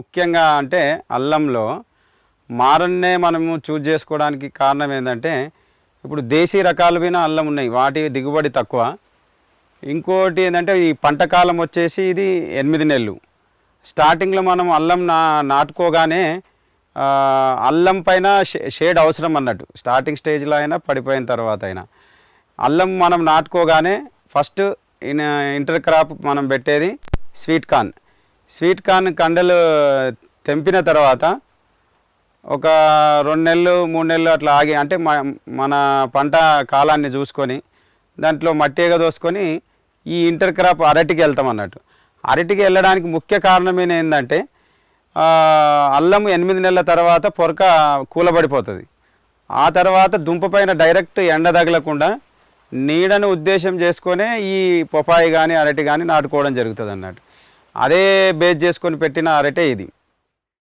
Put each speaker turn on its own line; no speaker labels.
ముఖ్యంగా అంటే అల్లంలో మారన్నే మనము చూజ్ చేసుకోవడానికి కారణం ఏంటంటే ఇప్పుడు దేశీ రకాలు పైన అల్లం ఉన్నాయి వాటి దిగుబడి తక్కువ. ఇంకోటి ఏంటంటే ఈ పంట కాలం వచ్చేసి ఇది ఎనిమిది నెలలు. స్టార్టింగ్లో మనం అల్లం నా నాటుకోగానే అల్లం పైన షే- షేడ్ అవసరం అన్నట్టు. స్టార్టింగ్ స్టేజ్లో అయినా పడిపోయిన తర్వాత అయినా. అల్లం మనం నాటుకోగానే ఫస్ట్ ఇన్ ఇంటర్ క్రాప్ మనం పెట్టేది స్వీట్ కార్న్ స్వీట్ కార్న్ కండలు తెంపిన తర్వాత ఒక రెండు నెలలు మూడు నెలలు అట్లా ఆగి అంటే మ- మన పంట కాలాన్ని చూసుకొని దాంట్లో మట్టిగా దోసుకొని ఈ ఇంటర్ క్రాప్ అరటికి వెళ్తాం అన్నట్టు. అరటికి వెళ్ళడానికి ముఖ్య కారణమైన ఏంటంటే అల్లం ఎనిమిది నెలల తర్వాత పొరక కూలబడిపోతుంది. ఆ తర్వాత దుంప పైన డైరెక్ట్ ఎండ తగలకుండా నీడను ఉద్దేశం చేసుకొనే ఈ పొపాయి కానీ అరటి కానీ నాటుకోవడం జరుగుతుంది అన్నట్టు అదే బేస్ చేసుకొని పెట్టిన అరటే ఇది.